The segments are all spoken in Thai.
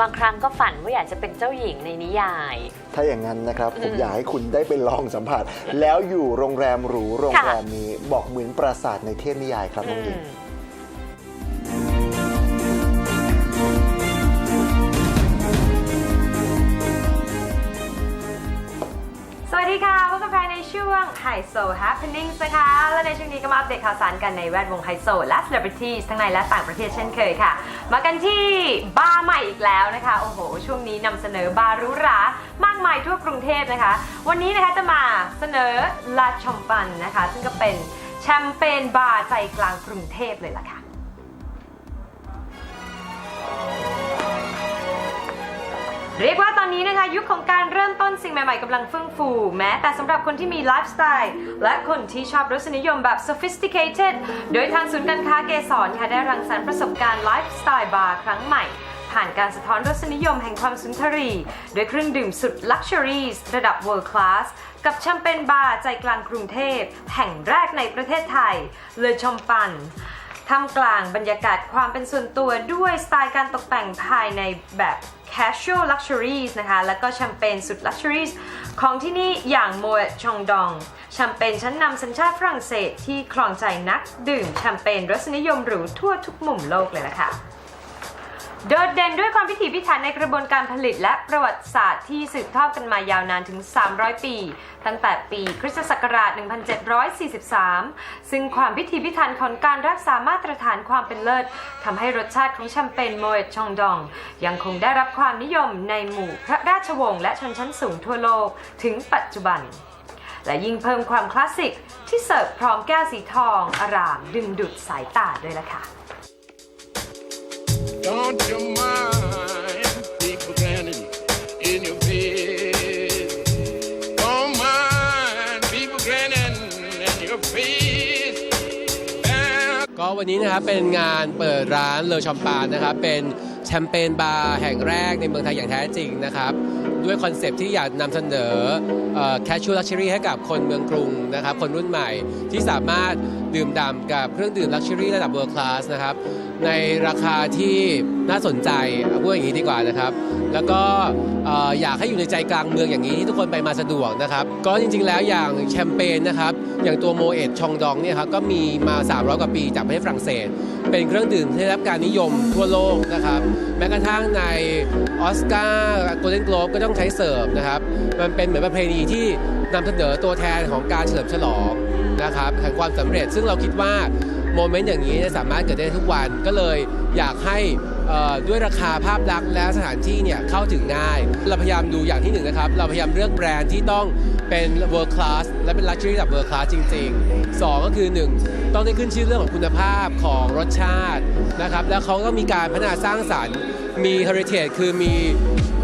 บางครั้งก็ฝันว่าอยากจะเป็นเจ้าหญิงในนิยาย ถ้าอย่างนั้นนะครับผมอืมอยากให้คุณได้ไปลองสัมผัส แล้วอยู่โรงแรมหรูโรงแรมนี้บอกเหมือนปราสาทในเทพนิยายครับน้องหญิง ในช่วง High Soul Happenings นะคะ และในช่วงนี้ก็มาอัปเดตข่าวสารกันในแวดวงไฮโซและ Celebrities ทั้งในและต่างประเทศเช่นเคยค่ะ มากันที่บาร์ใหม่อีกแล้วนะคะ โอ้โห ช่วงนี้นำเสนอบาร์หรูหรามากมายทั่วกรุงเทพนะคะ วันนี้นะคะจะมาเสนอลาชอมปันนะคะ ซึ่งก็เป็นแชมเปญบาร์ใจกลางกรุงเทพเลยล่ะค่ะ เรียกว่าตอนนี้นะคะยุคของการเริ่มต้นสิ่งใหม่ๆกำลังเฟื่องฟู แม้แต่สำหรับคนที่มีไลฟ์สไตล์และคนที่ชอบรสนิยมแบบ sophisticated โดยทางศูนย์การค้าเกสรค่ะได้รังสรรค์ประสบการณ์ไลฟ์สไตล์บาร์ครั้งใหม่ผ่านการสะท้อนรสนิยมแห่งความสุนทรีโดยเครื่องดื่มสุด luxury ระดับ world class กับแชมเปญบาร์ใจกลางกรุงเทพ แห่งแรกในประเทศไทย เลอชมปันท่ามกลางบรรยากาศความเป็นส่วนตัวด้วยสไตล์การตกแต่งภายในแบบ casual luxuries นะคะ แล้วก็แชมเปญสุด luxuries ของที่นี่อย่างโมเอชองดอง แชมเปญชั้นนำสัญชาติฝรั่งเศสที่ครองใจนักดื่มแชมเปญรสนิยมหรูทั่วทุกมุมโลกเลยล่ะค่ะ โดดเด่นด้วยความพิถีพิถันในกระบวนการผลิตและประวัติศาสตร์ที่สืบทอดกันมายาวนานถึง 300 ปี ตั้งแต่ปีคริสตศักราช 1743 ซึ่งความพิถีพิถันของการรักษามาตรฐานความเป็นเลิศทำให้รสชาติของแชมเปญโมเอตชองดอง ยังคงได้รับความนิยมในหมู่พระราชวงศ์และชนชั้นสูงทั่วโลกถึงปัจจุบัน และยิ่งเพิ่มความคลาสสิกที่เสิร์ฟพร้อมแก้วสีทอง อารามดึงดูดสายตาด้วยล่ะค่ะ ก็วันนี้นะครับเป็นงานเปิดร้านเลอชอมปานนะครับเป็นแชมเปญบาร์แห่งแรกในเมืองไทยอย่างแท้จริงนะครับด้วยคอนเซปที่อยากนำเสนอแคชชูลักชัวรี่ให้กับคนเมืองกรุงนะครับคนรุ่นใหม่ที่สามารถดื่มด่ำกับเครื่องดื่มลักชัวรี่ระดับเวิร์คลาสนะครับ ในราคาที่น่าสนใจพูดอย่างนี้ดีกว่านะครับ แล้วก็เอ่ออยากให้อยู่ในใจกลางเมืองอย่างนี้ที่ทุกคนไปมาสะดวกนะครับ ก็จริงๆแล้วอย่างแชมเปญนะครับอย่างตัวโมเอตชองดองเนี่ยครับก็มีมา 300 กว่าปีจากประเทศฝรั่งเศส เป็นเครื่องดื่มที่ได้รับการนิยมทั่วโลกนะครับแม้กระทั่งในออสการ์โกลเด้นโกลบก็ต้องใช้เสิร์ฟนะครับมันเป็นเหมือนประเพณีที่นำเสนอตัวแทนของการเฉลิมฉลองนะครับแห่งความสำเร็จซึ่งเราคิดว่า โมเมนต์อย่างนี้สามารถเกิดได้ทุกวันก็เลยอยากให้ด้วยราคาภาพลักษณ์และสถานที่เนี่ยเข้าถึงง่าย เราพยายามดูอย่างที่หนึ่งนะครับ เราพยายามเลือกแบรนด์ที่ต้องเป็น world class และเป็น luxury ระดับ world class จริง ๆ 2 ก็คือ 1 ต้องได้ขึ้นชื่อเรื่องของคุณภาพของรสชาตินะครับ แล้วเขาก็มีการพัฒนาสร้างสรรค์ มี heritage คือมี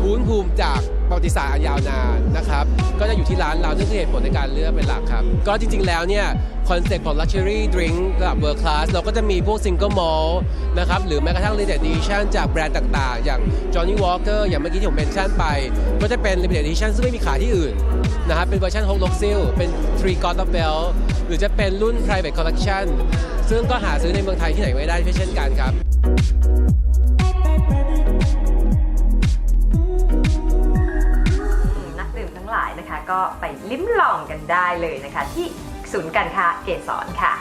ภูมิภูมิจาก ประวัติศาสตร์อันยาวนานนะครับ ก็จะอยู่ที่ร้านเรานี่คือเหตุผลในการเลือกเป็นหลักครับ ก็จริงๆแล้วเนี่ยคอนเซ็ปต์ของ luxury drink ระดับ world class เราก็จะมีพวก single malt นะครับ หรือแม้กระทั่ง limited edition จากแบรนด์ต่างๆ อย่าง Johnny Walker อย่างเมื่อกี้ที่ผมเมนชั่นไป ก็จะเป็น limited edition ซึ่งไม่มีขายที่อื่นนะครับเป็นเวอร์ชัน h o l o x i l เป็น Three God of Bell หรือจะเป็นรุ่น private collection ซึ่งก็หาซื้อในเมืองไทยที่ไหนไม่ได้เช่นกันครับ ก็ไปลิ้มลองกันได้เลยนะคะ ที่ศูนย์การค้าเกษรค่ะ